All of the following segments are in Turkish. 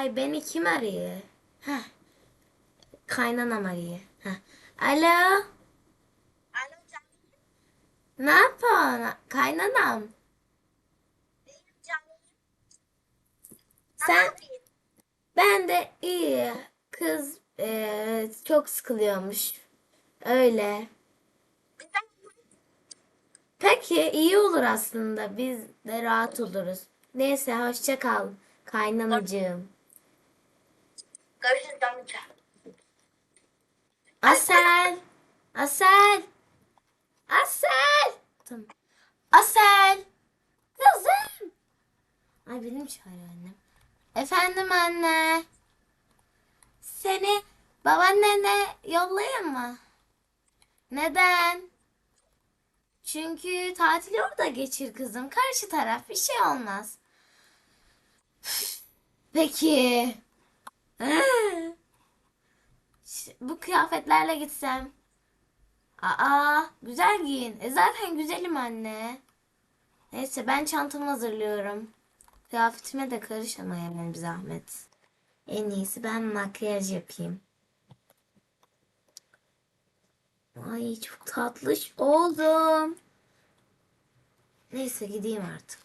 Ay beni kim arıyor? Heh. Kaynanam arıyor. Heh. Alo. Alo canım. Ne yapıyorsun? Kaynanam. Benim canım. Sen ben de iyi. Kız eee, çok sıkılıyormuş. Öyle. Peki iyi olur aslında. Biz de rahat oluruz. Neyse hoşça kal kaynanacığım. Görüşürüz canım. Asel. Asel. Asel. Asel. Kızım. Ay benim çağırıyor annem. Efendim anne. Seni babaannene yollayayım mı? Neden? Çünkü tatili orada geçir kızım. Karşı taraf bir şey olmaz. Peki. Bu kıyafetlerle gitsem. Aa, güzel giyin. E zaten güzelim anne. Neyse ben çantamı hazırlıyorum. Kıyafetime de karışma yani bir zahmet. En iyisi ben makyaj yapayım. Ay çok tatlış oldum. Neyse gideyim artık.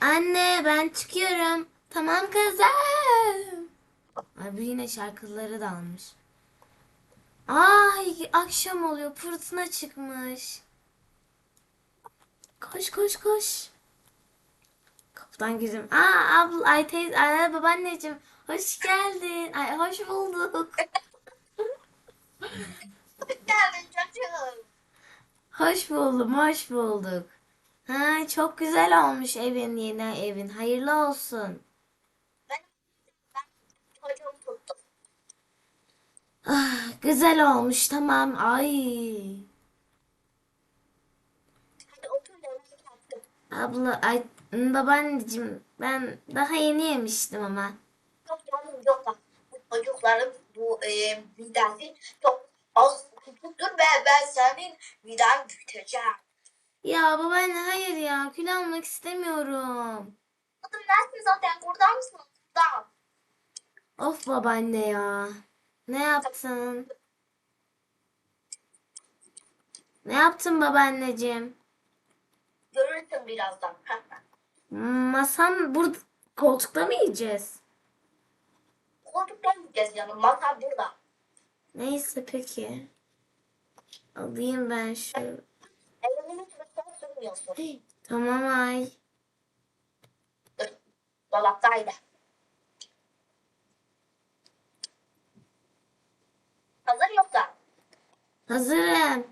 Anne ben çıkıyorum. Tamam kızım. Ay bu yine şarkıları da almış. Ay akşam oluyor. Fırtına çıkmış. Koş koş koş. Kapıdan girdim. Aa abla ay teyze ay babaanneciğim hoş geldin. Ay hoş bulduk. Geldin çocuğum. Hoş buldum, hoş bulduk. Ha, çok güzel olmuş evin, yeni evin. Hayırlı olsun. Ben, ben çocuğumu tuttum. Ah, güzel olmuş, tamam. Ay. Hadi otur da yemek yaptım. Abla, ay babaanneciğim ben daha yeni yemiştim ama. Yok canım yok bak. Bu çocukların bu e, midesi çok az tutuktur ve ben senin miden büyüteceğim. Ya babaanne hayır ya, kül almak istemiyorum. Kızım neresin zaten? Burada mısın? Burada. Of babaanne ya. Ne yaptın? Ne yaptın babaanneciğim? Görürsün birazdan. Masam burada, koltukta mı yiyeceğiz? Koltuktan gideceğiz yanım. Masa burada. Neyse peki. Alayım ben şu. Elini sürmüyorsun. Tamam ay. Dolaptaydı. Hazır yoksa. Hazırım.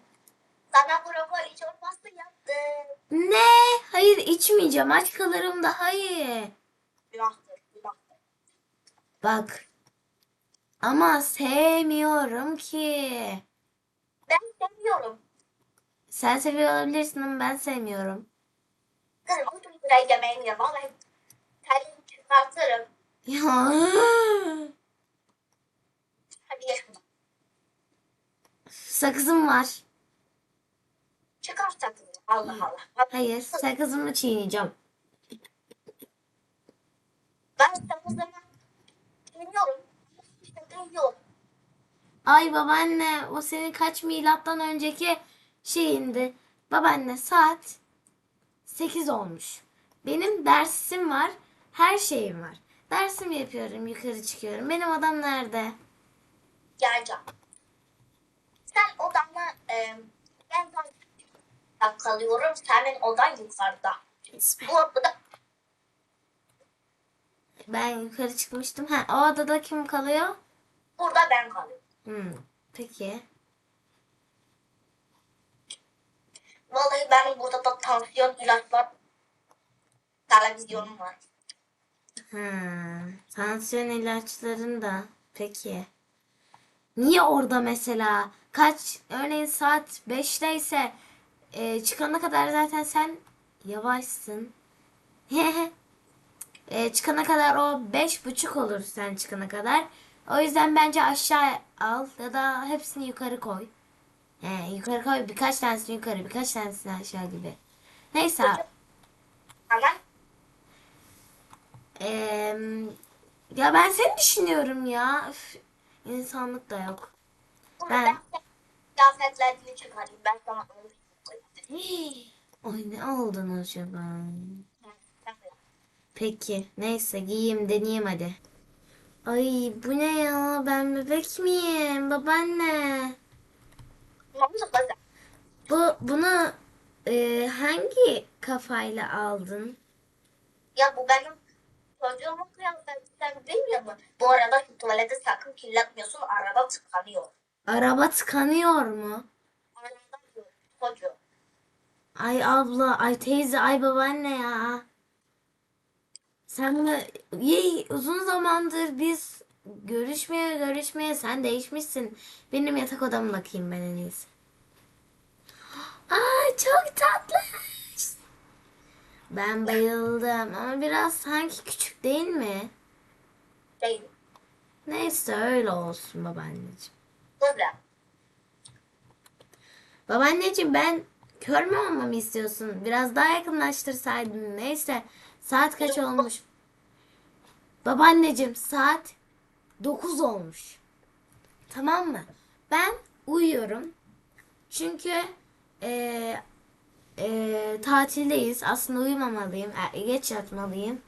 Sana brokoli çorbası yaptım. Ne? Hayır içmeyeceğim. Aç kalırım da hayır. Günahtır, günahtır. Bak. Ama sevmiyorum ki. Ben seviyorum. Sen seviyor olabilirsin ama ben sevmiyorum. Kızım otur buraya yemeğini ye. Vallahi terimi çıkartırım. Ya. Hadi şunu. Sakızım var. Çıkar sakızı. Allah Allah. Hayır, sakızımı çiğneyeceğim. Ben sakızımı. İşte seviyorum. Ay babaanne, o senin kaç milattan önceki şeyindi. Babaanne saat 8 olmuş. Benim dersim var, her şeyim var. Dersim yapıyorum, yukarı çıkıyorum. Benim odam nerede? Geleceğim. Sen odanla e, ben ben kalıyorum. Senin odan yukarıda. Bu odada Ben yukarı çıkmıştım. Ha, o odada kim kalıyor? burada ben kalıyorum. Hmm, peki. Vallahi benim burada da tansiyon ilaçlar televizyonum var. Ha, tansiyon ilaçların da. Peki. Niye orada mesela? Kaç? Örneğin saat 5'te ise e, çıkana kadar zaten sen yavaşsın. e, çıkana kadar o beş buçuk olur sen çıkana kadar. O yüzden bence aşağı al ya da hepsini yukarı koy. He, yukarı koy birkaç tanesini yukarı birkaç tanesini aşağı gibi. Neyse. Tamam. Eee Ya ben seni düşünüyorum ya. Üf, insanlık da yok. Ben kıyafetlerini çıkarayım. Ben sana onu. Ay ne aldın acaba? Peki neyse giyeyim deneyeyim hadi. Ay bu ne ya ben bebek miyim babaanne? Bu bunu e, hangi kafayla aldın? Ya bu benim çocuğumun kıyafeti sen bilmiyor musun? Bu arada tuvalete sakın kirletmiyorsun. Araba tıkanıyor. Araba tıkanıyor mu? Ay abla, ay teyze, ay babaanne ya. Sen bunu iyi uzun zamandır biz görüşmeye görüşmeye sen değişmişsin. Benim yatak odama bakayım ben en iyisi. Ay çok tatlı. Ben bayıldım ama biraz sanki küçük değil mi? Değil. Neyse öyle olsun babaanneciğim. Burada. Babaanneciğim ben kör mü olmamı istiyorsun? Biraz daha yakınlaştırsaydın. Neyse saat kaç olmuş? Babaanneciğim saat 9 olmuş. Tamam mı? Ben uyuyorum. Çünkü e, e, tatildeyiz. Aslında uyumamalıyım. E, geç yatmalıyım.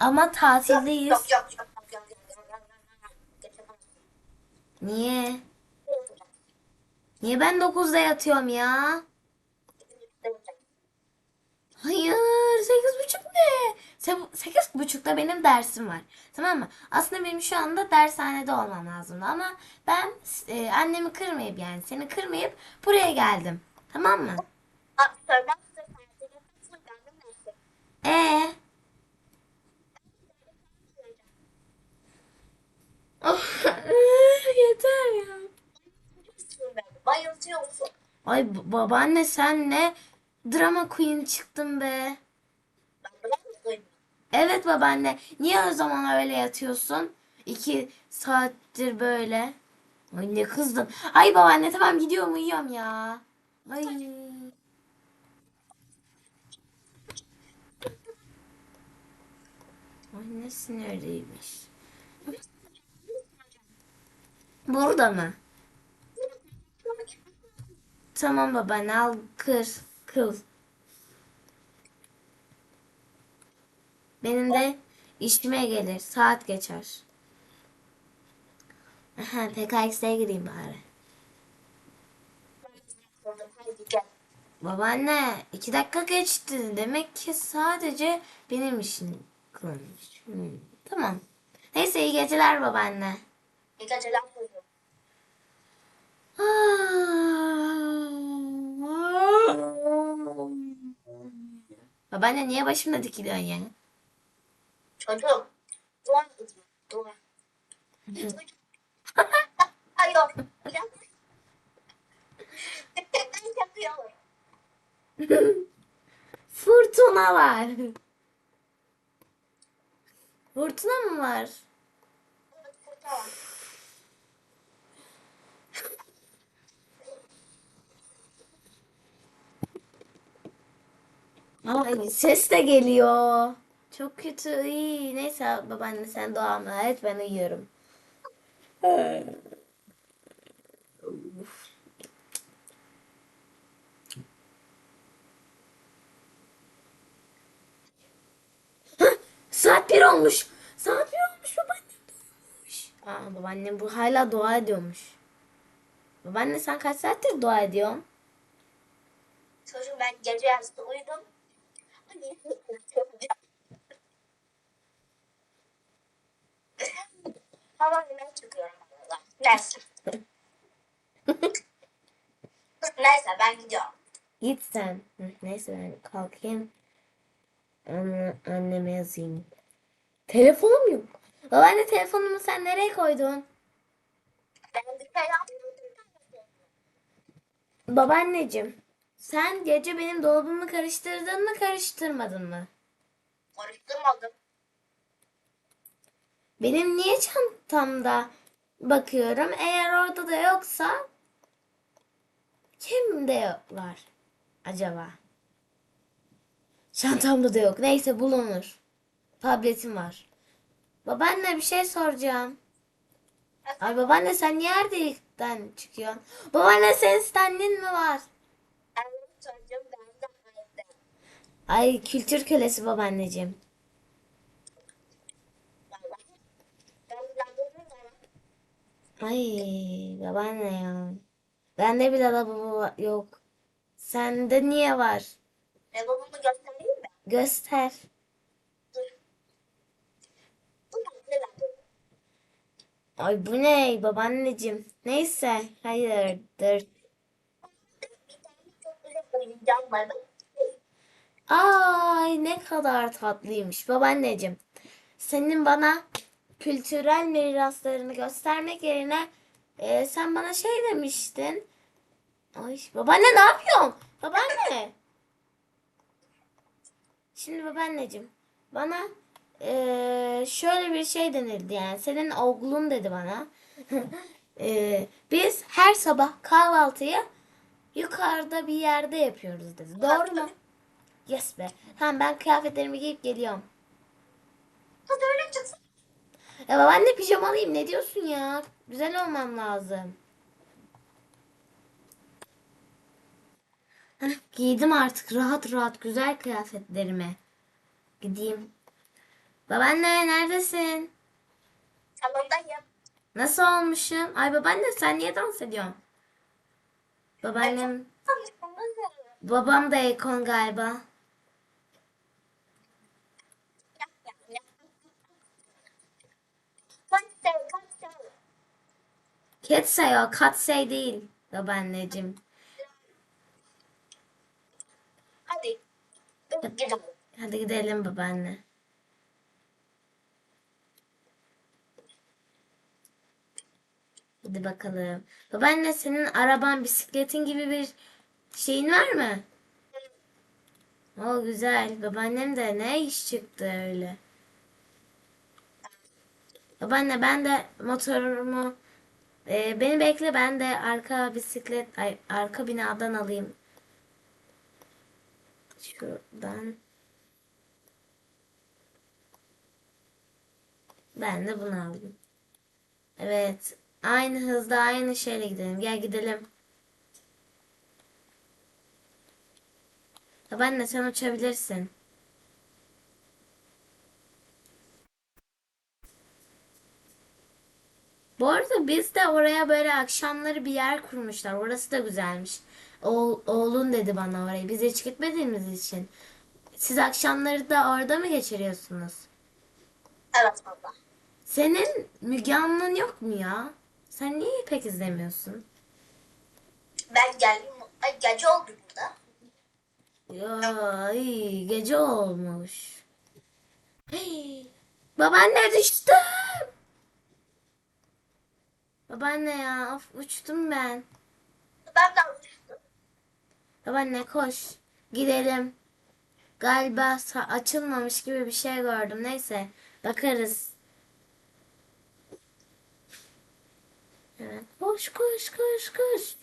Ama tatildeyiz. Yok, yok, yok, yok, yok, yok, yok, yok. Niye? Niye ben 9'da yatıyorum ya? Hayır, sekiz buçuk ne? Se- Sekiz buçukta benim dersim var. Tamam mı? Aslında benim şu anda dershanede olmam lazımdı ama ben e, annemi kırmayıp yani seni kırmayıp buraya geldim. Tamam mı? Ee? Oh, yeter ya. Bayıltıyorsun. Ay babaanne sen ne drama queen çıktın be. Evet babaanne. Niye o zaman öyle yatıyorsun? İki saattir böyle. Ay ne kızdım. Ay babaanne tamam gidiyorum uyuyorum ya. Ay. Ay ne sinirliymiş. Burada mı? Tamam babaanne al kır. Kıl. Benim de işime gelir. Saat geçer. Aha, PKX'e gireyim bari. Babaanne iki dakika geçti. Demek ki sadece benim işim kılmış. Hmm, Tamam. Neyse iyi geceler babaanne. İyi geceler çocuğum. Babaanne niye başımda dikiliyorsun ya? Çocuğum. Dua ediyor. Dua. Ay yok. Ben yapıyorum. Fırtına var. Fırtına mı var? Evet, kurtar. Ay ses de geliyor. Çok kötü. İyi. Neyse babaanne sen duamı et ben uyuyorum. Saat bir olmuş. Saat bir olmuş babaannem duymuş. Aa, babaannem bu hala dua ediyormuş. Babaanne sen kaç saattir dua ediyorsun? Çocuğum ben gece yarısı uyudum. Hava ben çıkıyorum arada. Neyse. Neyse ben gidiyorum. Git sen. Neyse ben kalkayım. Anne, anneme yazayım. Telefonum yok. Babaanne telefonumu sen nereye koydun? Ben bir şey yapmadım. Babaanneciğim. Sen gece benim dolabımı karıştırdın mı karıştırmadın mı? Karıştırmadım. Benim niye çantamda bakıyorum? Eğer orada da yoksa kimde var acaba? Çantamda da yok. Neyse bulunur. Tabletim var. Babaanne bir şey soracağım. Ay babaanne sen niye çıkıyorsun? Babaanne senin standin mi var? Çocuğum ben de evde. Ay kültür kölesi babaanneciğim. Ay babaanne ya. Bende bile lavabo va- yok. Sende niye var? Lavabomu göstereyim mi? Göster. Ay bu ne babaanneciğim? Neyse hayırdır. Ay ne kadar tatlıymış babaanneciğim. Senin bana kültürel miraslarını göstermek yerine e, sen bana şey demiştin. Ay babaanne ne yapıyorsun? Babaanne. Şimdi babaanneciğim bana e, şöyle bir şey denildi yani senin oğlun dedi bana. E, biz her sabah kahvaltıyı yukarıda bir yerde yapıyoruz dedi. Doğru mu? Yes be. Tamam ben kıyafetlerimi giyip geliyorum. Hadi öyle çıksın. Ya babaanne pijamalıyım ne diyorsun ya? Güzel olmam lazım. Heh, giydim artık rahat rahat güzel kıyafetlerimi. Gideyim. Babaanne neredesin? Salondayım. Nasıl olmuşum? Ay babaanne sen niye dans ediyorsun? Babaannem, babam da Ekon galiba. Ketsay o Katsay değil babaanneciğim. Hadi. Hadi gidelim babaanne. Hadi bakalım. Babaanne senin araban, bisikletin gibi bir şeyin var mı? O güzel. Babaannem de ne iş çıktı öyle. Babaanne ben de motorumu e, beni bekle ben de arka bisiklet ay, arka binadan alayım. Şuradan. Ben de bunu aldım. Evet. Aynı hızda aynı şeyle gidelim. Gel gidelim. Babaanne sen uçabilirsin. Bu arada biz de oraya böyle akşamları bir yer kurmuşlar. Orası da güzelmiş. Oğul, oğlun dedi bana orayı. Biz hiç gitmediğimiz için. Siz akşamları da orada mı geçiriyorsunuz? Evet baba. Senin Müge Anlı'nın yok mu ya? Sen niye pek izlemiyorsun? Ben geldim. Ay gece oldu burada. Ya ay, gece olmuş. Hey, babaanne düştüm. Babaanne ya of, uçtum ben. Ben de almıştım. Babaanne koş. Gidelim. Galiba açılmamış gibi bir şey gördüm. Neyse bakarız. Evet. Koş koş koş koş.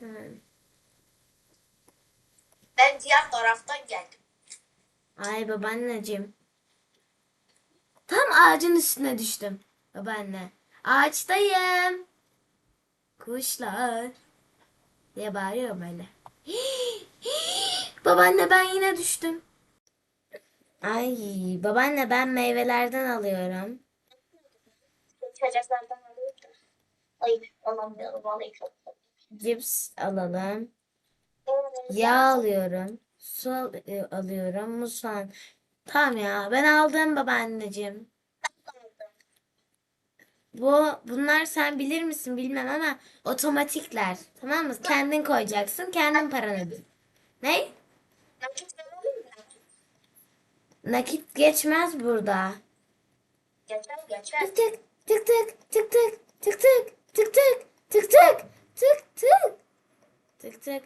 Evet. Ben diğer taraftan geldim. Ay babaanneciğim. Tam ağacın üstüne düştüm. Babaanne. Ağaçtayım. Kuşlar. Diye bağırıyor böyle. babaanne ben yine düştüm. Ay babaanne ben meyvelerden alıyorum. Çocuklardan alayım da. Ay alamıyorum. Vallahi çok Cips alalım. Yağ alıyorum. Su al- e, alıyorum. Muz falan. Tamam ya ben aldım babaanneciğim. Bu bunlar sen bilir misin bilmem ama otomatikler. Tamam mı? Kendin koyacaksın, kendin paranı. Ne? Nakit verelim mi? Nakit. Nakit geçmez burada. Geçer geçer. Tık tık tık tık tık tık tık tık tık tık tık tık tık tık tık tık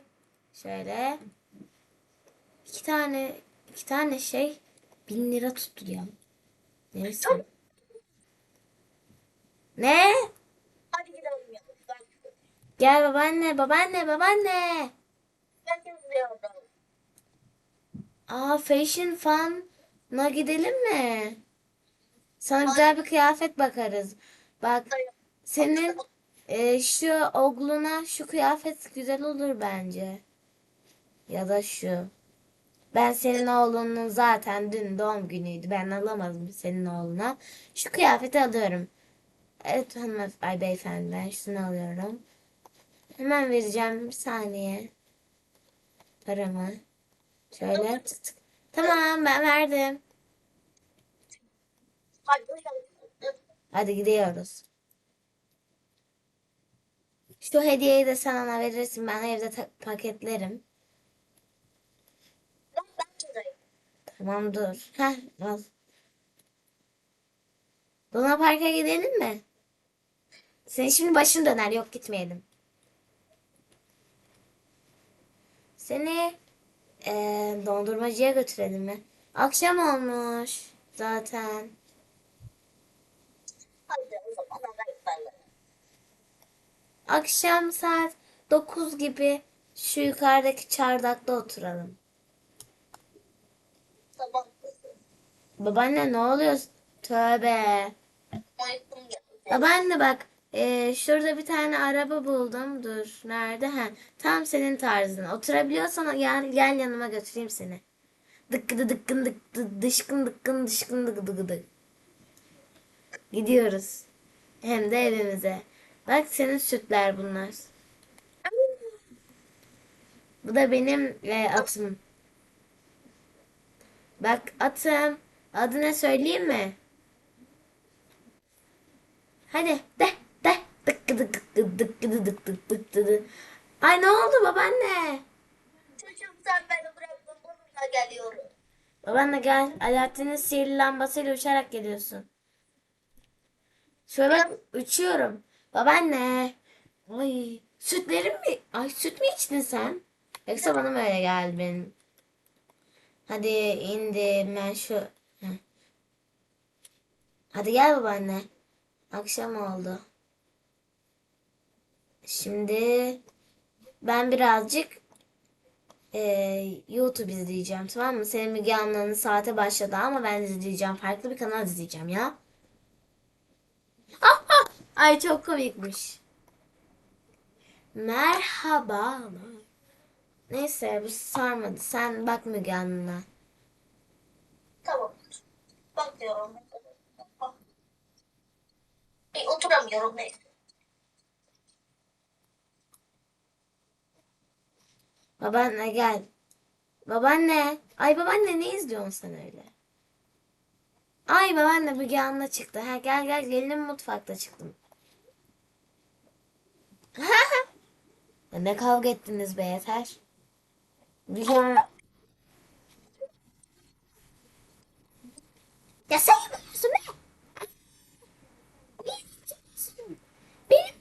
şöyle iki tane iki tane şey bin lira tuttu ya. Neyse. Ne? Hadi gidelim ya. Gel babaanne babaanne babaanne. ben. Aa Fashion Fun'a gidelim mi? Sana güzel bir kıyafet bakarız. Bak senin e, şu oğluna şu kıyafet güzel olur bence. Ya da şu. Ben senin oğlunun zaten dün doğum günüydü. Ben alamadım senin oğluna. Şu kıyafeti alıyorum. Evet hanım ay beyefendi ben şunu alıyorum. Hemen vereceğim bir saniye. Paramı. Şöyle tık. Tamam ben verdim. Hadi gidiyoruz. Şu hediyeyi de sen ona verirsin. Ben evde paketlerim. Tamam dur. Heh al. Luna Park'a gidelim mi? Senin şimdi başın döner. Yok gitmeyelim. Seni eee, dondurmacıya götürelim mi? Akşam olmuş zaten. Hadi o zaman haber Akşam saat 9 gibi şu yukarıdaki çardakta oturalım. Sabah Babaanne ne oluyor? Tövbe. Babaanne bak e, şurada bir tane araba buldum. Dur nerede? Ha, tam senin tarzın. Oturabiliyorsan gel, gel yanıma götüreyim seni. Dıkkıdı dıkkın dıkkı dışkın dıkkın dışkın dıkkı. Gidiyoruz. Hem de evimize. Bak senin sütler bunlar. Bu da benim e, atım. Bak atım. Adı ne söyleyeyim mi? Hadi de de dıkkı dıkkı dıkkı dıkkı dıkkı dıkkı. Ay ne oldu babaanne? Çocuğum sen beni bıraktın bununla geliyorum. Babaanne gel. Alaaddin'in sihirli lambasıyla uçarak geliyorsun. Şöyle bak uçuyorum. Babaanne. Ay sütlerim mi? Ay süt mü içtin sen? Yoksa bana mı öyle geldi benim? Hadi indim ben şu. Hadi gel babaanne. Akşam oldu. Şimdi ben birazcık eee, YouTube izleyeceğim tamam mı? Senin Müge Anlı'nın saate başladı ama ben izleyeceğim. Farklı bir kanal izleyeceğim ya. Ah! Ay çok komikmiş. Merhaba. Neyse bu sarmadı. Sen bak Müge Anlı'na. Tamam. Bakıyorum. Bir oturamıyorum neyse. Babaanne gel. Babaanne. Ay babaanne ne izliyorsun sen öyle? Ay babaanne Müge Anlı çıktı. Ha, gel gel gelinim mutfakta çıktım. Ne kavga ettiniz be yeter. Müge Ya sen yapıyorsun be. Benim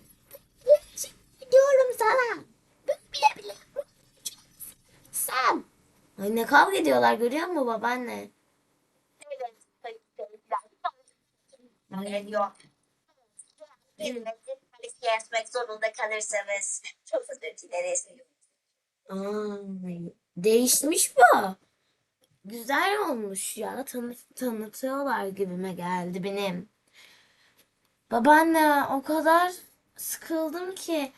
diyorum sana. Bile bile. Sen. Ay ne kavga ediyorlar görüyor musun babaanne? Geliyor. Hizmetin polisi yazmak zorunda kalırsanız çok özür dileriz. Ay, değişmiş bu. Güzel olmuş ya. Tanı tanıtıyorlar gibime geldi benim. Babaanne o kadar sıkıldım ki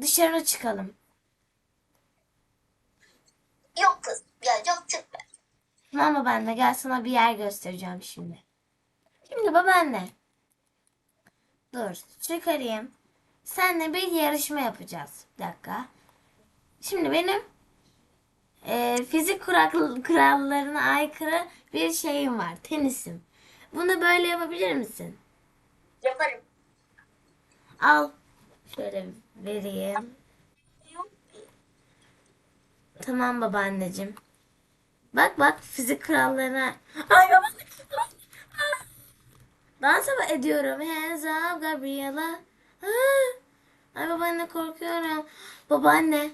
dışarı çıkalım. Yok kız. Ya yok çıkma. Tamam babaanne gel sana bir yer göstereceğim şimdi. Şimdi babaanne. Dur çıkarayım. Seninle bir yarışma yapacağız. Bir dakika. Şimdi benim e, fizik kural, kurallarına aykırı bir şeyim var. Tenisim. Bunu böyle yapabilir misin? Yaparım. Al. Şöyle vereyim. Tamam babaanneciğim. Bak bak fizik krallarına. Ay baba. Dans mı ediyorum? Hands up Gabriela. Ay babaanne korkuyorum. Babaanne.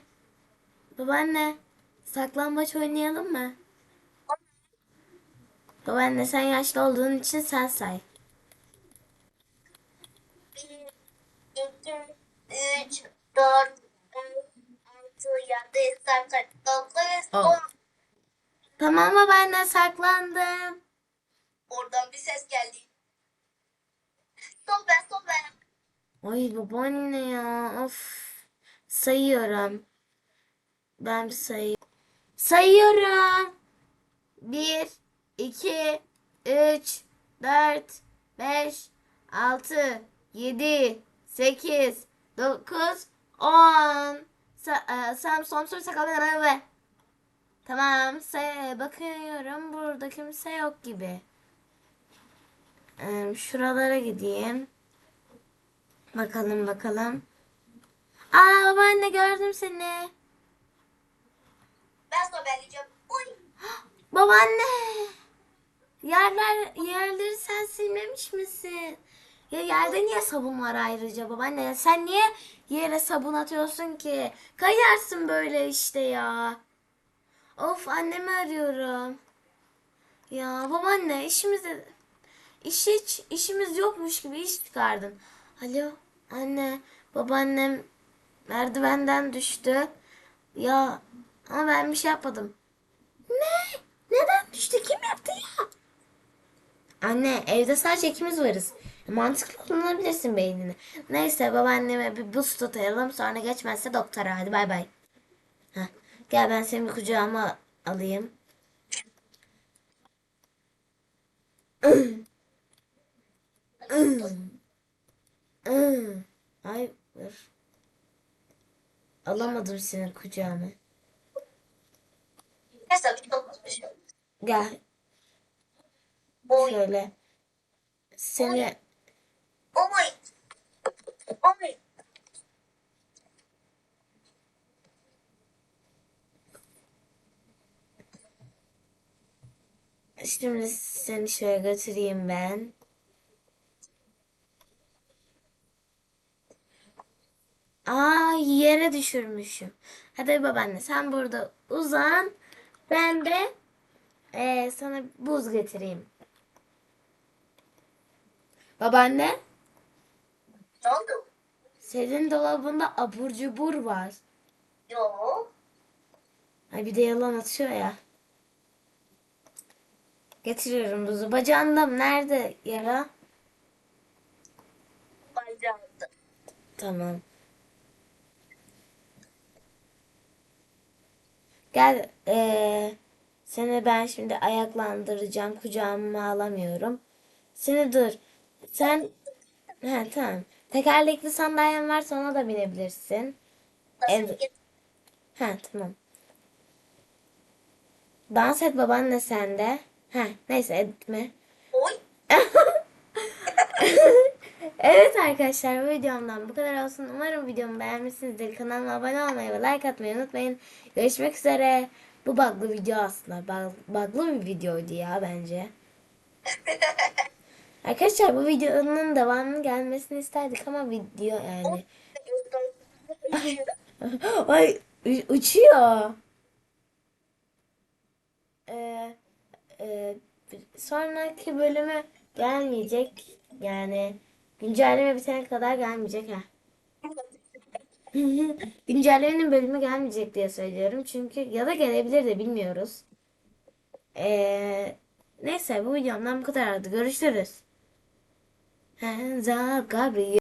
Babaanne. Saklambaç oynayalım mı? Babaanne sen yaşlı olduğun için sen say. 1, 2, 3, 4, 5, 6, 7, 8, 9, 10. Tamam babaanne saklandım. Oradan bir ses geldi. Sobe sobe. Ay babaanne ya of. Sayıyorum. Ben bir sayayım. Sayıyorum. 1, 2, 3, 4, 5, 6, 7, 8, 9, 10. Sa e, Sam son soru sakal ve Tamam say bakıyorum burada kimse yok gibi. Ee, şuralara gideyim. Bakalım bakalım. Aa babaanne gördüm seni. Ben sobeleyeceğim. Uy. Babaanne. Yerler yerleri sen silmemiş misin? Ya yerde niye sabun var ayrıca babaanne? Sen niye yere sabun atıyorsun ki? Kayarsın böyle işte ya. Of annemi arıyorum. Ya babaanne işimizde iş hiç işimiz yokmuş gibi iş çıkardın. Alo anne babaannem merdivenden düştü. Ya ama ben bir şey yapmadım. Ne? Neden düştü? Kim yaptı ya? Anne evde sadece ikimiz varız. Mantıklı kullanabilirsin beynini. Neyse babaanneme bir buz tutayalım sonra geçmezse doktora hadi bay bay. Heh, Gel ben seni kucağıma alayım. Ay dur. Alamadım seni kucağıma. Şey şey. Gel Oy. şöyle. Seni Oy. Oy. Şimdi seni şöyle götüreyim ben. Aa yere düşürmüşüm. Hadi babaanne sen burada uzan. Ben de eee, sana buz getireyim. Babaanne Ne oldu? senin dolabında abur cubur var. Yok. Ay bir de yalan atıyor ya. Getiriyorum buzu. Bacağında mı? Nerede yara? Bacağımda. Tamam. Gel eee, seni ben şimdi ayaklandıracağım. Kucağıma alamıyorum. Seni dur. Sen He tamam. Tekerlekli sandalyen varsa ona da binebilirsin. Git? He tamam. Dans et babaanne sen He neyse etme. Oy. evet arkadaşlar bu videomdan bu kadar olsun. Umarım videomu beğenmişsinizdir. Kanalıma abone olmayı ve like atmayı unutmayın. Görüşmek üzere. Bu bug'lı video aslında. Bug- Bug'lı bir videoydu ya bence. Arkadaşlar bu videonun devamının gelmesini isterdik ama video yani. Ay uçuyor. Ee, e, sonraki bölümü gelmeyecek. Yani güncelleme bitene kadar gelmeyecek ha. Güncellemenin bölümü gelmeyecek diye söylüyorum. Çünkü ya da gelebilir de bilmiyoruz. Ee, neyse bu videomdan bu kadardı. Görüşürüz. Hands up Gabriel.